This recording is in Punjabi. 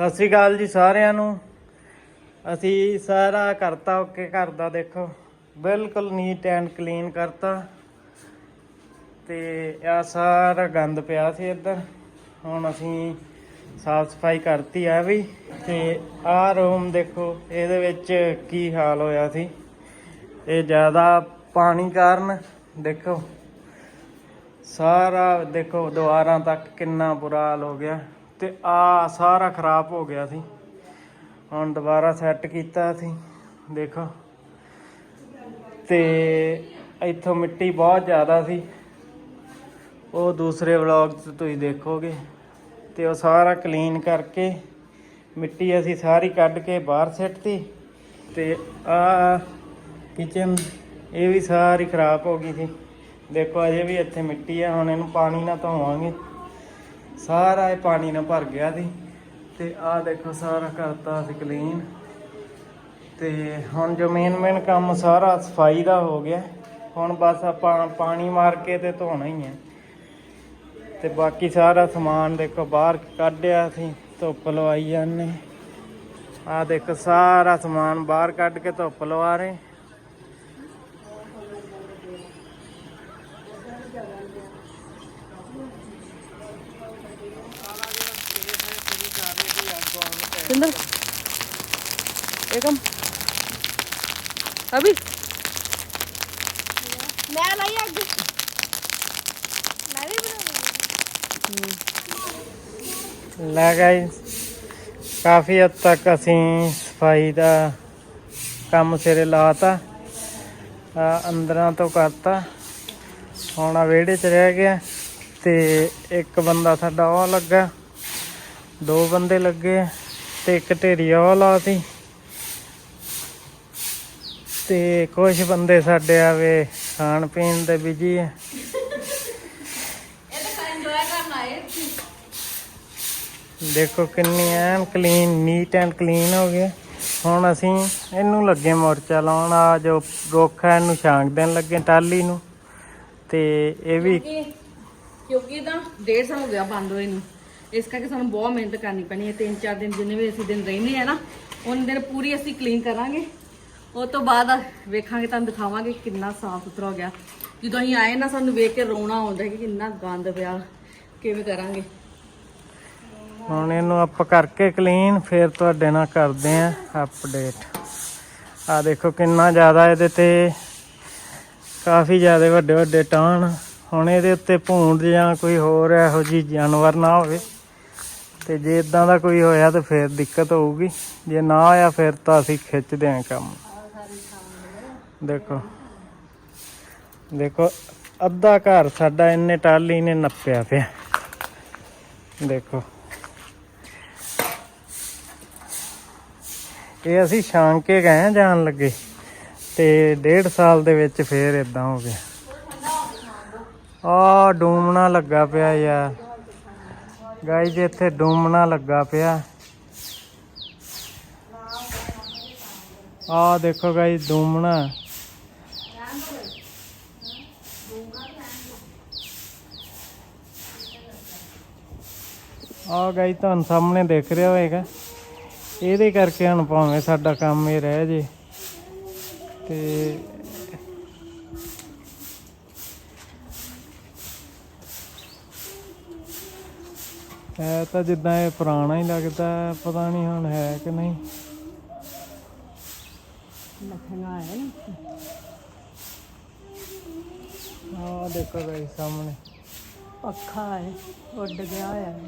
ਸਤਿ ਸ੍ਰੀ ਅਕਾਲ ਜੀ ਸਾਰਿਆਂ ਨੂੰ। ਅਸੀਂ ਸਾਰਾ ਕਰਤਾ ਓਕੇ, ਘਰ ਦਾ ਦੇਖੋ। ਬਿਲਕੁਲ ਨੀਟ ਐਂਡ ਕਲੀਨ ਕਰਤਾ। ਤੇ ਆ ਸਾਰਾ ਗੰਦ ਪਿਆ ਸੀ ਇੱਧਰ। ਹੁਣ ਅਸੀਂ ਸਾਫ਼ ਸਫ਼ਾਈ ਕਰਤੀ ਆ ਵੀ। ਤੇ ਆਹ ਰੂਮ ਦੇਖੋ, ਇਹਦੇ ਵਿੱਚ ਕੀ ਹਾਲ ਹੋਇਆ ਸੀ। ਇਹ ਜ਼ਿਆਦਾ ਪਾਣੀ ਕਾਰਨ ਦੇਖੋ। ਸਾਰਾ ਦੇਖੋ, ਦੁਆਰਾਂ ਤੱਕ ਕਿੰਨਾ ਬੁਰਾ ਹਾਲ ਹੋ ਗਿਆ। ਤੇ ਆ ਸਾਰਾ ਖਰਾਬ ਹੋ ਗਿਆ ਸੀ। ਹੁਣ ਦੁਬਾਰਾ ਸੈੱਟ ਕੀਤਾ ਸੀ, ਦੇਖੋ। ਤੇ ਇੱਥੋਂ ਮਿੱਟੀ ਬਹੁਤ ਜ਼ਿਆਦਾ ਸੀ। ਉਹ ਦੂਸਰੇ ਵਲੌਗ 'ਚ ਤੁਸੀਂ ਦੇਖੋਗੇ। ਤੇ ਉਹ ਸਾਰਾ ਕਲੀਨ ਕਰਕੇ ਮਿੱਟੀ ਅਸੀਂ ਸਾਰੀ ਕੱਢ ਕੇ ਬਾਹਰ ਸਿੱਟਤੀ ਤੇ। ਆ ਕਿਚਨ ਇਹ ਵੀ ਸਾਰੀ ਖਰਾਬ ਹੋ ਗਈ ਸੀ। ਦੇਖੋ, ਅਜੇ ਵੀ ਇੱਥੇ ਮਿੱਟੀ ਆ, ਹੁਣ ਇਹਨੂੰ ਪਾਣੀ ਨਾਲ ਧੋਵਾਂਗੇ। ਸਾਰਾ ਇਹ ਪਾਣੀ ਨਾਲ ਭਰ ਗਿਆ ਸੀ। ਤੇ ਆਹ ਦੇਖੋ ਸਾਰਾ ਕਰਤਾ ਸੀ ਕਲੀਨ ਤੇ ਹੁਣ ਜੋ ਮੇਨ ਮੇਨ ਕੰਮ ਸਾਰਾ ਸਫ਼ਾਈ ਦਾ ਹੋ ਗਿਆ। ਹੁਣ ਬਸ ਆਪਾਂ ਪਾਣੀ ਮਾਰ ਕੇ ਤੇ ਧੋਣਾ ਹੀ ਹੈ। ਤੇ ਬਾਕੀ ਸਾਰਾ ਸਮਾਨ ਦੇਖੋ ਬਾਹਰ ਕੱਢਿਆ ਸੀ, ਧੁੱਪ ਲਵਾਈ ਜਾਂਦੇ। ਆਹ ਦੇਖੋ ਸਾਰਾ ਸਮਾਨ ਬਾਹਰ ਕੱਢ ਕੇ ਧੁੱਪ ਲਵਾ ਰਹੇ। ਸਿੰਦਰ। ਏਕਮ ਅਭੀ। ਮੈਂ ਲਈ ਅੱਗ ਮੈਂ ਵੀ ਬਣਾਉਂਗੀ ਲੈ ਗਾਇਸ ਕਾਫੀ ਹੱਦ ਤੱਕ ਅਸੀਂ ਸਫ਼ਾਈ ਦਾ ਕੰਮ ਸਿਰੇ ਲਾਤਾ ਅੰਦਰਾਂ ਤੋਂ ਕਰਤਾ। ਹੁਣ ਆ ਵਿਹੜੇ 'ਚ ਰਹਿ ਗਿਆ। ਤੇ ਇੱਕ ਬੰਦਾ ਸਾਡਾ ਉਹ ਲੱਗਾ। ਦੋ ਬੰਦੇ ਲੱਗੇ ਤੇ ਇੱਕ ਢੇਰੀ ਉਹ ਲਾਤੀ। ਤੇ ਕੁਝ ਬੰਦੇ ਸਾਡੇ ਆਵੇ ਖਾਣ ਪੀਣ ਦੇ ਬਿਜ਼ੀ ਹੈ ਦੇਖੋ ਕਿੰਨੀ an clean neat and clean ਹੋ ਗਿਆ ਹੁਣ ਅਸੀਂ ਇਹਨੂੰ ਲੱਗੇ ਮੋਰਚਾ ਲਾਉਣ। ਆ ਜੋ ਰੁੱਖ ਹੈ ਇਹਨੂੰ ਛਾਂਗ ਦੇਣ ਲੱਗੇ ਟਾਲੀ ਨੂੰ। ਤੇ ਇਹ ਵੀ ਕਿਉਂਕਿ ਇਹਦਾ ਡੇਢ ਸਾਲ ਹੋ ਗਿਆ ਬੰਦ ਹੋਏ ਨੂੰ। ਇਸ ਕਰਕੇ ਸਾਨੂੰ ਬਹੁਤ ਮਿਹਨਤ ਕਰਨੀ ਪੈਣੀ ਹੈ। ਤਿੰਨ ਚਾਰ ਦਿਨ ਜਿੰਨੇ ਵੀ ਅਸੀਂ ਦਿਨ ਰਹਿੰਦੇ ਆ ਨਾ, ਉਹਨਾਂ ਦਿਨ ਪੂਰੀ ਅਸੀਂ ਕਲੀਨ ਕਰਾਂਗੇ। ਉਹ ਤੋਂ ਬਾਅਦ ਵੇਖਾਂਗੇ, ਤੁਹਾਨੂੰ ਦਿਖਾਵਾਂਗੇ ਕਿੰਨਾ ਸਾਫ਼ ਸੁਥਰਾ ਹੋ ਗਿਆ। ਜਦੋਂ ਅਸੀਂ ਆਏ ਨਾ, ਸਾਨੂੰ ਵੇਖ ਕੇ ਰੋਣਾ ਆਉਂਦਾ ਕਿ ਕਿੰਨਾ ਗੰਦ ਪਿਆ। ਕਿਵੇਂ ਕਰਾਂਗੇ? ਹੁਣ ਇਹਨੂੰ ਆਪਾਂ ਕਰਕੇ ਕਲੀਨ ਫਿਰ ਤੁਹਾਡੇ ਨਾਲ ਕਰਦੇ ਆਂ ਅਪਡੇਟ ਆ ਦੇਖੋ ਕਿੰਨਾ ਜ਼ਿਆਦਾ ਇਹਦੇ ਤੇ ਕਾਫੀ ਜ਼ਿਆਦਾ ਵੱਡੇ ਵੱਡੇ ਟਾਣ ਹੁਣ ਇਹਦੇ ਉੱਤੇ ਭੂੰਡ ਜਾਂ ਕੋਈ ਹੋਰ ਇਹੋ ਜਿਹੀ ਜਾਨਵਰ ਨਾ ਹੋਵੇ, ਤੇ ਜੇ ਇਦਾਂ ਦਾ ਕੋਈ ਹੋਇਆ ਤਾਂ ਫਿਰ ਦਿੱਕਤ ਹੋਊਗੀ, ਜੇ ਨਾ ਆਇਆ ਫਿਰ ਤਾਂ ਅਸੀਂ ਖਿੱਚਦੇ ਆਂ ਕੰਮ। ਦੇਖੋ ਦੇਖੋ, ਅੱਧਾ ਘਰ ਸਾਡਾ ਇੰਨੇ ਟਾਲੀ ਨੇ ਨੱਪਿਆ ਪਿਆ। ਦੇਖੋ, ਇਹ ਅਸੀਂ ਛਾਂ ਕੇ ਗਏ ਜਾਣ ਲੱਗੇ, ਤੇ ਡੇਢ ਸਾਲ ਦੇ ਵਿੱਚ ਫੇਰ ਇਦਾਂ ਹੋ ਗਿਆ। ਆ ਡੂਮਣਾ ਲੱਗਾ ਪਿਆ ਯਾਰ। ਗਾਈਜ਼ ਇੱਥੇ ਡੂਮਣਾ ਲੱਗਾ ਪਿਆ। ਆ ਦੇਖੋ ਗਾਈਜ਼ ਡੂਮਣਾ। ਆ ਗਾਈਜ਼ ਤੁਹਾਨੂੰ ਸਾਹਮਣੇ ਦੇਖ ਰਿਹਾ ਹੋਏਗਾ ਇਹਦੇ ਕਰਕੇ ਹੁਣ ਭਾਵੇਂ ਸਾਡਾ ਕੰਮ ਇਹ ਰਹਿ ਜੇ। ਤੇ ਹੈ ਤਾਂ ਜਿੱਦਾਂ ਇਹ ਪੁਰਾਣਾ ਹੀ ਲੱਗਦਾ ਪਤਾ ਨਹੀਂ ਹੁਣ ਹੈ ਕਿ ਨਹੀਂ। ਲੱਖਣਾ ਹੈ ਨਾ। ਆ ਦੇਖੋ ਗਾਈ ਸਾਹਮਣੇ। ਪੱਖਾ ਹੈ ਉੱਡ ਗਿਆ ਹੋਇਆ। ਹੈ